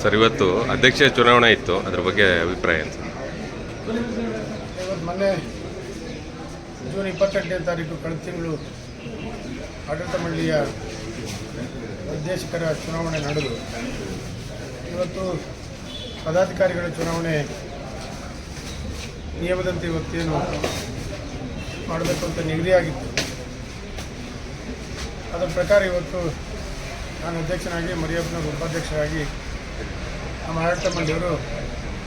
Sir, ಇವತ್ತು ಅಧ್ಯಕ್ಷ ಚುನಾವಣೆ ಇತ್ತು. ಅದ್ರ ಬಗ್ಗೆ ಅಭಿಪ್ರಾಯ ಏನು ಮೊನ್ನೆ ಜೂನ್ ಇಪ್ಪತ್ತೆಂಟನೇ ತಾರೀಕು ಕಳೆದ ತಿಂಗಳು ಆಡಳಿತ ಮಂಡಳಿಯ ನಿರ್ದೇಶಕರ ಚುನಾವಣೆ ನಡೆದು, ಇವತ್ತು ಪದಾಧಿಕಾರಿಗಳ ಚುನಾವಣೆ ನಿಯಮದಂತೆ ಇವತ್ತೇನು ಮಾಡಬೇಕು ಅಂತ ನಿಗದಿಯಾಗಿತ್ತು ಅದರ ಪ್ರಕಾರ ಇವತ್ತು ನಾನು ಅಧ್ಯಕ್ಷನಾಗಿ ಮರಿಯಪ್ಪನ ಉಪಾಧ್ಯಕ್ಷರಾಗಿ ನಮ್ಮ ಆಡಳಿತ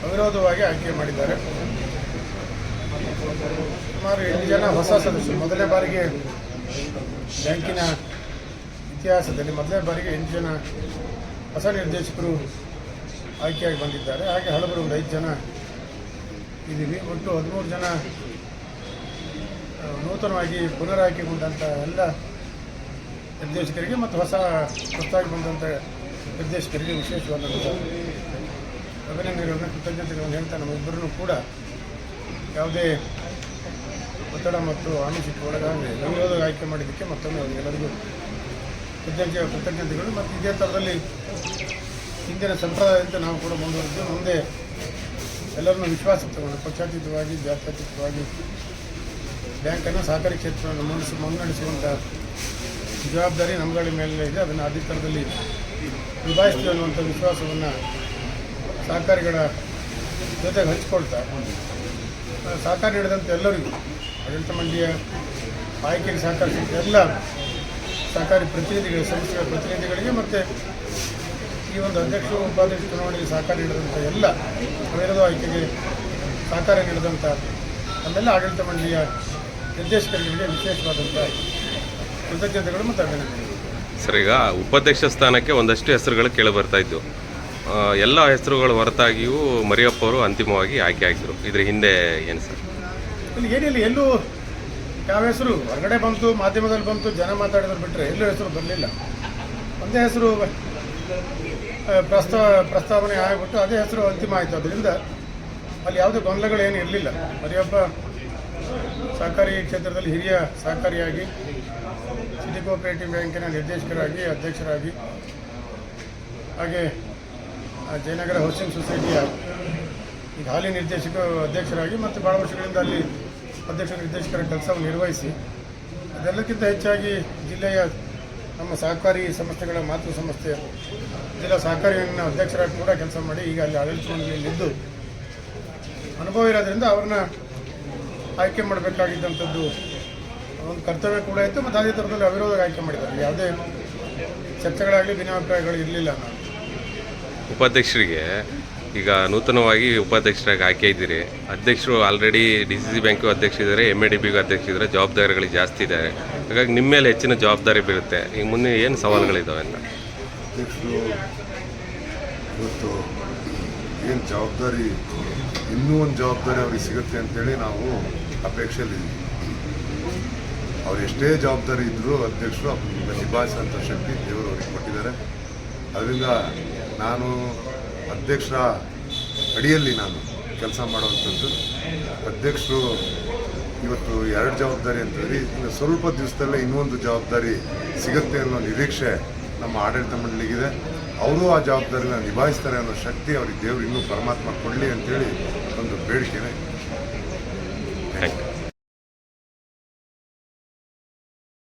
ಅವಿರೋಧವಾಗಿ ಆಯ್ಕೆ ಮಾಡಿದ್ದಾರೆ. ಸುಮಾರು ಎಂಟು ಜನ ಹೊಸ ಸದಸ್ಯರು. ಮೊದಲನೇ ಬಾರಿಗೆ ಬ್ಯಾಂಕಿನ ಇತಿಹಾಸದಲ್ಲಿ ಮೊದಲನೇ ಬಾರಿಗೆ ಎಂಟು ಜನ ಹೊಸ ನಿರ್ದೇಶಕರು ಆಯ್ಕೆಯಾಗಿ ಬಂದಿದ್ದಾರೆ. ಹಾಗೆ ಹಳಬರು ಒಂದು ಐದು ಜನ ಇದ್ದೀವಿ. ಒಟ್ಟು ಹದಿಮೂರು ಜನ ನೂತನವಾಗಿ ಪುನರಾಯ್ಕೆಗೊಂಡಂಥ ಎಲ್ಲ ನಿರ್ದೇಶಕರಿಗೆ ಮತ್ತು ಹೊಸ ಹೊಸದಾಗಿ ಬಂದಂಥ ನಿರ್ದೇಶಕರಿಗೆ ವಿಶೇಷವಾದಂಥ ಅಭಿನಂದನೆಗಳನ್ನು ಕೃತಜ್ಞತೆಗಳನ್ನು ಹೇಳ್ತಾ ನಮ್ಮಿಬ್ಬರನ್ನು ಕೂಡ ಯಾವುದೇ ಒತ್ತಡ ಮತ್ತು ಆಮಿಷಕ್ಕೆ ಒಳಗಾಗಿ ಅವಿರೋಧ ಆಯ್ಕೆ ಮಾಡಿದ್ದಕ್ಕೆ ಮತ್ತೊಮ್ಮೆ ಅವರಿಗೆಲ್ಲರಿಗೂ ಕೃತಜ್ಞ, ಕೃತಜ್ಞತೆಗಳು. ಮತ್ತು ಇದೇ ಥರದಲ್ಲಿ ಹಿಂದಿನ ಸಂಪ್ರದಾಯದಂತೆ ನಾವು ಕೂಡ ಮುಂದುವರೆದು ಮುಂದೆ ಎಲ್ಲರನ್ನೂ ವಿಶ್ವಾಸ ತಗೊಂಡು ಪಕ್ಷಾತೀತವಾಗಿ, ಜಾತ್ಯತೀತವಾಗಿ ಬ್ಯಾಂಕನ್ನು ಸಹಕಾರಿ ಕ್ಷೇತ್ರವನ್ನು ಮುನ್ನಡೆಸಿ ಮುನ್ನಡೆಸುವಂಥ ಜವಾಬ್ದಾರಿ ನಮ್ಮಗಳ ಮೇಲೆ ಇದೆ. ಅದನ್ನು ಅಧಿಕಾರದಲ್ಲಿ ನಿಭಾಯಿಸ್ತೀವಿ ಅನ್ನುವಂಥ ವಿಶ್ವಾಸವನ್ನು ಸಹಕಾರಿಗಳ ಜೊತೆಗೆ ಹಂಚಿಕೊಳ್ತಾ ಸಹಕಾರ ನೀಡಿದಂಥ ಎಲ್ಲರಿಗೂ, ಆಡಳಿತ ಮಂಡಿಯ ಆಯ್ಕೆಗೆ ಸಹಕರಿಸಿದ ಎಲ್ಲ ಸಹಕಾರಿ ಪ್ರತಿನಿಧಿಗಳಿಗೆ ಸಂಸ್ಥೆಗಳ ಪ್ರತಿನಿಧಿಗಳಿಗೆ ಮತ್ತು ಈ ಒಂದು ಅಧ್ಯಕ್ಷ ಉಪಾಧ್ಯಕ್ಷ ಚುನಾವಣೆಗೆ ಸಹಕಾರ ನೀಡಿದಂಥ ಎಲ್ಲ ಅವಿರೋಧ ಆಯ್ಕೆಗೆ ಸಹಕಾರ ನೀಡಿದಂಥ ನಮ್ಮೆಲ್ಲ ಆಡಳಿತ ಮಂಡಳಿಯ ನಿರ್ದೇಶಕರಿಗೆ ವಿಶೇಷವಾದಂಥ ಕೃತಜ್ಞತೆಗಳು ಮತ್ತು ಅಭಿನಂದನೆಗಳು. ಸರ್ ಉಪಾಧ್ಯಕ್ಷ ಸ್ಥಾನಕ್ಕೆ ಒಂದಷ್ಟು ಹೆಸರುಗಳು ಕೇಳಿ ಬರ್ತಾ ಇದ್ದು ಆ, ಎಲ್ಲ ಹೆಸರುಗಳು ಹೊರತಾಗಿಯೂ ಮರಿಯಪ್ಪ ಅವರು ಅಂತಿಮವಾಗಿ ಆಯ್ಕೆ ಆಗಿದ್ರು. ಇದ್ರ ಹಿಂದೆ ಏನು ಸರ್? ಇಲ್ಲಿ ಏನಿಲ್ಲ ಎಲ್ಲೂ ಯಾವ ಹೆಸರು? ಹೊರಗಡೆ ಬಂತು ಮಾಧ್ಯಮದಲ್ಲಿ ಬಂತು ಜನ ಮಾತಾಡಿದ್ರು ಬಿಟ್ಟರೆ ಎಲ್ಲೂ ಹೆಸರು ಬರಲಿಲ್ಲ. ಒಂದೇ ಹೆಸರು ಪ್ರಸ್ತಾ ಪ್ರಸ್ತಾವ ಪ್ರಸ್ತಾವನೆ ಆಗಿಬಿಟ್ಟು ಅದೇ ಹೆಸರು ಅಂತಿಮ ಆಯಿತು. ಅದರಿಂದ ಅಲ್ಲಿ ಯಾವುದೇ ಗೊಂದಲಗಳೇನು ಇರಲಿಲ್ಲ. ಮರಿಯಪ್ಪ ಸಹಕಾರಿ ಕ್ಷೇತ್ರದಲ್ಲಿ ಹಿರಿಯ ಸಹಕಾರಿಯಾಗಿ ಸಿಟಿ ಕೋಆಪರೇಟಿವ್ ಬ್ಯಾಂಕಿನ ನಿರ್ದೇಶಕರಾಗಿ, ಅಧ್ಯಕ್ಷರಾಗಿ, ಹಾಗೆ ಜಯನಗರ ಹೌಸಿಂಗ್ ಸೊಸೈಟಿಯ ಈಗ ಹಾಲಿ ನಿರ್ದೇಶಕ ಅಧ್ಯಕ್ಷರಾಗಿ ಮತ್ತು ಭಾಳ ವರ್ಷಗಳಿಂದ ಅಲ್ಲಿ ಅಧ್ಯಕ್ಷ ನಿರ್ದೇಶಕರ ಕೆಲಸವನ್ನು ನಿರ್ವಹಿಸಿ, ಅದೆಲ್ಲಕ್ಕಿಂತ ಹೆಚ್ಚಾಗಿ ಜಿಲ್ಲೆಯ ನಮ್ಮ ಸಹಕಾರಿ ಸಂಸ್ಥೆಗಳ ಮಾತೃ ಸಂಸ್ಥೆ ಜಿಲ್ಲಾ ಸಹಕಾರಿಯನ್ನ ಅಧ್ಯಕ್ಷರಾಗಿ ಕೂಡ ಕೆಲಸ ಮಾಡಿ ಈಗ ಅಲ್ಲಿ ಆಡಳಿತ ಮಂಡಳಿಯಲ್ಲಿದ್ದು, ಅನುಭವ ಇರೋದ್ರಿಂದ ಅವ್ರನ್ನ ಆಯ್ಕೆ ಮಾಡಬೇಕಾಗಿದ್ದಂಥದ್ದು. ಒಂದು ಕರ್ತವ್ಯ ಕೂಡ ಇತ್ತು ಮತ್ತು ಅದೇ ಥರದಲ್ಲಿ ಅವಿರೋಧ ಆಯ್ಕೆ ಮಾಡಿದ್ದಾರೆ. ಯಾವುದೇ ಚರ್ಚೆಗಳಾಗಲಿ ಭಿನ್ನಾಭಿಪ್ರಾಯಗಳು ಇರಲಿಲ್ಲ ನಾನು ಉಪಾಧ್ಯಕ್ಷರಿಗೆ ಈಗ ನೂತನವಾಗಿ ಉಪಾಧ್ಯಕ್ಷರಾಗಿ ಆಯ್ಕೆ ಇದ್ದೀರಿ. ಅಧ್ಯಕ್ಷರು already D C C bank ಅಧ್ಯಕ್ಷ ಇದ್ದಾರೆ ಎಂ ಎ ಡಿ ಬಿಗೂ ಅಧ್ಯಕ್ಷ ಇದ್ದಾರೆ ಜವಾಬ್ದಾರಿಗಳು ಜಾಸ್ತಿ ಇದ್ದಾರೆ. ಹಾಗಾಗಿ ನಿಮ್ಮ ಮೇಲೆ ಹೆಚ್ಚಿನ ಜವಾಬ್ದಾರಿ ಬೀರುತ್ತೆ. ಈಗ ಮುಂದೆ ಏನು ಸವಾಲುಗಳಿದ್ದಾವೆ ಅಂತ? ಇವತ್ತು ಏನು ಜವಾಬ್ದಾರಿ ಇನ್ನೂ ಒಂದು ಜವಾಬ್ದಾರಿ ಅವ್ರಿಗೆ ಸಿಗುತ್ತೆ ಅಂತೇಳಿ ನಾವು ಅಪೇಕ್ಷೆಯಲ್ಲಿದ್ದೀವಿ ಅವ್ರು ಎಷ್ಟೇ ಜವಾಬ್ದಾರಿ ಇದ್ದರೂ ಅಧ್ಯಕ್ಷರು ನಿಭಾಯಿಸೋಂಥ ಶಕ್ತಿ ದೇವರು ಅವ್ರಿಗೆ ಕೊಟ್ಟಿದ್ದಾರೆ. ಅದರಿಂದ ನಾನು ಅಧ್ಯಕ್ಷರ ಅಡಿಯಲ್ಲಿ ನಾನು ಕೆಲಸ ಮಾಡುವಂಥದ್ದು. ಅಧ್ಯಕ್ಷರು ಇವತ್ತು ಎರಡು ಜವಾಬ್ದಾರಿ ಅಂತಂದ್ರೆ ಇನ್ನು ಸ್ವಲ್ಪ ದಿವಸದಲ್ಲೇ ಇನ್ನೊಂದು ಜವಾಬ್ದಾರಿ ಸಿಗುತ್ತೆ ಅನ್ನೋ ನಿರೀಕ್ಷೆ ನಮ್ಮ ಆಡಳಿತ ಮಂಡಳಿಗಿದೆ. ಅವರು ಆ ಜವಾಬ್ದಾರಿನ ನಿಭಾಯಿಸ್ತಾರೆ ಅನ್ನೋ ಶಕ್ತಿ ಅವ್ರಿಗೆ ದೇವರು ಇನ್ನೂ ಪರಮಾತ್ಮ ಕೊಡಲಿ ಅಂತೇಳಿ ಒಂದು ಬೇಡಿಕೆನೇ.